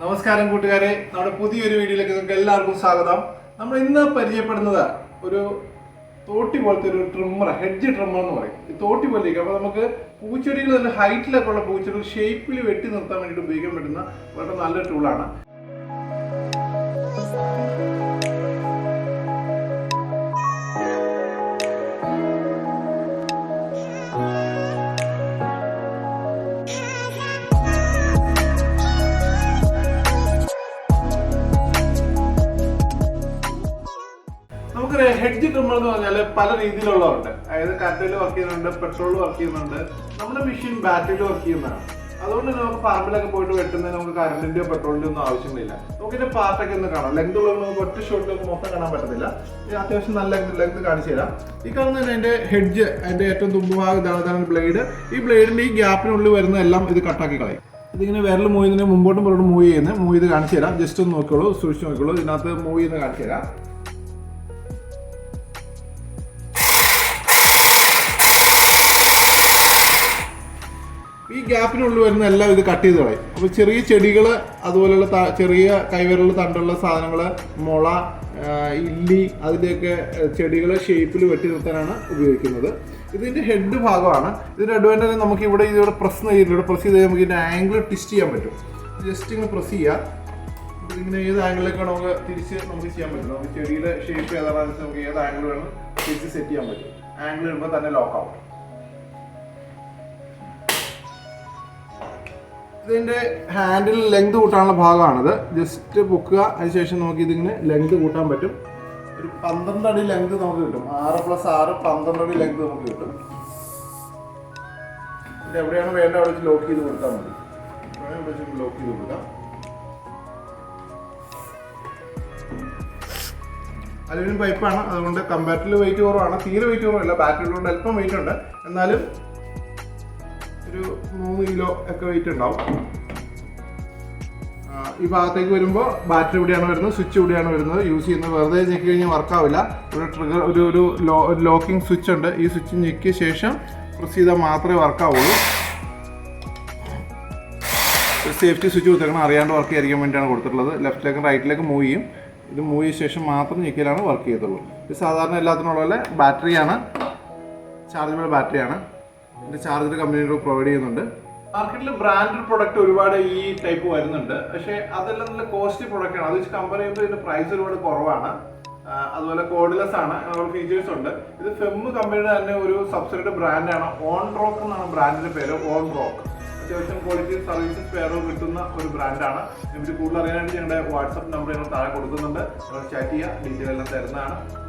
നമസ്കാരം കൂട്ടുകാരെ. നമ്മുടെ പുതിയൊരു വീഡിയോയിലേക്ക് നിങ്ങൾക്ക് എല്ലാവർക്കും സ്വാഗതം. നമ്മൾ ഇന്ന് പരിചയപ്പെടുന്നത് ഒരു തോട്ടി പോലത്തെ ഒരു ട്രിമ്മർ ഹെഡ്ജ് ട്രിമ്മർ എന്ന് പറയും. ഈ തോട്ടി പോലെ അപ്പോൾ നമുക്ക് പൂച്ചെടികൾ നല്ല ഹൈറ്റിലൊക്കെ ഉള്ള പൂച്ചെടികൾ ഷേപ്പിൽ വെട്ടി നിർത്താൻ വേണ്ടിയിട്ട് ഉപയോഗിക്കാൻ പറ്റുന്ന വളരെ നല്ലൊരു ടൂളാണ് നമുക്ക് ഹെഡ്ജ് ട്രിമ്മർ എന്ന് പറഞ്ഞാൽ പല രീതിയിലുള്ളതുണ്ട് അതായത് കറണ്ടിൽ വർക്ക് ചെയ്യുന്നുണ്ട് പെട്രോളിൽ വർക്ക് ചെയ്യുന്നുണ്ട്. നമ്മുടെ മെഷീൻ ബാറ്ററിയിൽ വർക്ക് ചെയ്യുന്നതാണ്. അതുകൊണ്ട് തന്നെ നമുക്ക് പറമ്പിലൊക്കെ പോയിട്ട് വെട്ടുന്നതിന് നമുക്ക് കറണ്ടിന്റെയോ പെട്രോളിന്റെയോ ഒന്നും ആവശ്യമില്ല. നമുക്ക് ഇതിന്റെ പാർട്ടൊക്കെ ഒന്ന് കാണാം. ലെങ്ത് ഉള്ളത് നമുക്ക് ഒറ്റ ഷോട്ടിൽ നമുക്ക് മൊത്തം കാണാൻ പറ്റത്തില്ല. ഇത് അത്യാവശ്യം നല്ല ലെങ്ത് കാണിച്ചു തരാം. ഈ കാണുന്ന തന്നെ അതിന്റെ ഹെഡ്ജ് അതിന്റെ ഏറ്റവും തുമ്പുഭാഗം ഇതാണ് ഇതാണ് ബ്ലേഡ് ഈ ബ്ലേഡിന്റെ ഈ ഗ്യാപ്പിനുള്ളിൽ വരുന്ന എല്ലാം ഇത് കട്ടാക്കി കളയും. ഇതിങ്ങനെ വിരൽ മൂവ് ചെയ്യുന്നതിന് മുമ്പോട്ടും പുറത്തും മൂവ് ചെയ്യുന്നത് മൂവ് ചെയ്ത് കാണിച്ചു തരാം. ജസ്റ്റ് ഒന്ന് നോക്കിയോളൂ സൂക്ഷിച്ച് നോക്കിയോളൂ ഇതിനകത്ത് മൂവ് ചെയ്യുന്നത് കാണിച്ചു തരാം. ഗ്യാപ്പിനുള്ളിൽ വരുന്ന എല്ലാം ഇത് കട്ട് ചെയ്ത് കളയും. അപ്പോൾ ചെറിയ ചെടികൾ അതുപോലെയുള്ള ചെറിയ കൈവിരൽ തണ്ടുള്ള സാധനങ്ങൾ മുള ഇല്ലി അതിന്റെയൊക്കെ ചെടികളെ ഷേപ്പിൽ വെട്ടി നിർത്താനാണ് ഉപയോഗിക്കുന്നത്. ഇതിന്റെ ഹെഡ് ഭാഗമാണ്. ഇതിന്റെ അഡ്വാന്റേജ് നമുക്ക് ഇവിടെ ഇതിവിടെ പ്രസ് ചെയ്തില്ല ഇവിടെ പ്രസ് ചെയ്ത് നമുക്ക് ഇതിന്റെ ആംഗിൾ ട്വിസ്റ്റ് ചെയ്യാൻ പറ്റും. ജസ്റ്റ് ഇങ്ങനെ പ്രസ് ചെയ്യുക. ഇതിങ്ങനെ ഏത് ആംഗിളിലേക്കാണ് നമുക്ക് തിരിച്ച് നമുക്ക് ചെയ്യാൻ പറ്റും നമുക്ക് ചെടിയുടെ ഷേപ്പ് ഏതാണെന്ന് നമുക്ക് ഏത് ആംഗിൾ വേണം തിരിച്ച് സെറ്റ് ചെയ്യാൻ പറ്റും. ആംഗിൾ വരുമ്പോൾ തന്നെ ലോക്ക് ആവും ഇതിന്റെ ഹാൻഡിൽ ലെങ്ത് കൂട്ടാനുള്ള ഭാഗമാണിത്. ജസ്റ്റ് പൊക്കുക. അതിനുശേഷം നോക്കി ഇതിങ്ങനെ ലെങ്ത് കൂട്ടാൻ പറ്റും. ഒരു പന്ത്രണ്ട് അടി ലെങ്ത് നമുക്ക് കിട്ടും. ആറ് പ്ലസ് ആറ് പന്ത്രണ്ട് അടി ലെങ്ത് നമുക്ക് കിട്ടും. ഇത് എവിടെയാണ് വേണ്ട അവിടെ ലോക്ക് ചെയ്ത് കൊടുത്താൽ മതി. ലോക്ക് ചെയ്ത് കൊടുക്കാം. അലുമിനിയം പൈപ്പാണ് അതുകൊണ്ട് കമ്പാരിറ്റീവ് വെയിറ്റ് കുറവാണ്. തീരെ വെയിറ്റ് കുറവല്ല. ബാറ്ററി കൊണ്ട് അല്പം വെയിറ്റ് ഉണ്ട്. എന്നാലും ഒരു മൂന്ന് കിലോ ഒക്കെ വെയിറ്റ് ഉണ്ടാവും. ഈ ഭാഗത്തേക്ക് വരുമ്പോൾ ബാറ്ററി ഇവിടെയാണ് വരുന്നത് സ്വിച്ച് ഇവിടെയാണ് വരുന്നത്. യൂസ് ചെയ്യുന്നത് വെറുതെ ഞെക്കി കഴിഞ്ഞാൽ വർക്കാവില്ല ഒരു ട്രിഗർ ഒരു ഒരു ലോക്കിംഗ് സ്വിച്ച് ഉണ്ട്. ഈ സ്വിച്ച് ഞെക്കിയ ശേഷം പ്രസ് ചെയ്താൽ മാത്രമേ വർക്കാവുള്ളൂ സേഫ്റ്റി സ്വിച്ച് കൊടുത്തേക്കണം. അറിയാണ്ട് വർക്ക് ചെയ്യാൻ വേണ്ടിയാണ് കൊടുത്തിട്ടുള്ളത്. ലെഫ്റ്റിലേക്കും റൈറ്റിലേക്കും മൂവ് ചെയ്യും. ഇത് മൂവ് ചെയ്ത ശേഷം മാത്രം ഞെക്കിയാലാണ് വർക്ക് ചെയ്യത്തുള്ളൂ. ഇത് സാധാരണ എല്ലാത്തിനുള്ള ബാറ്ററിയാണ് ചാർജബിൾ ബാറ്ററിയാണ് ഇതിന്റെ ചാർജർ കമ്പനിയോട് പ്രൊവൈഡ് ചെയ്യുന്നുണ്ട്. മാർക്കറ്റിൽ ബ്രാൻഡഡ് പ്രൊഡക്റ്റ് ഒരുപാട് ഈ ടൈപ്പ് വരുന്നുണ്ട്. പക്ഷേ അതെല്ലാം നല്ല കോസ്റ്റ്ലി പ്രൊഡക്റ്റ് ആണ്. അത് വെച്ച് കമ്പയർ ചെയ്യുമ്പോൾ ഇതിന്റെ പ്രൈസ് ഒരുപാട് കുറവാണ്. അതുപോലെ കോഡ്ലെസ് ആണ്. അതുപോലെ ഫീച്ചേഴ്സ് ഉണ്ട്. ഇത് ഫെം കമ്പനിയുടെ തന്നെ ഒരു സബ്സിഡിയുടെ ബ്രാൻഡാണ് ഓൺ റോക്ക് എന്നാണ് ബ്രാൻഡിന്റെ പേര്. ഓൺ റോക്ക് അത്യാവശ്യം ക്വാളിറ്റി സർവീസസ് പേരോ കിട്ടുന്ന ഒരു ബ്രാൻഡാണ് ഇതിനെപ്പറ്റി കൂടുതൽ അറിയാനായിട്ട് ഞങ്ങളുടെ വാട്സപ്പ് നമ്പർ ഞങ്ങൾ താഴെ കൊടുക്കുന്നുണ്ട്. ചാറ്റ് ചെയ്യുക ഡീറ്റെയിൽ എല്ലാം തരുന്നതാണ്.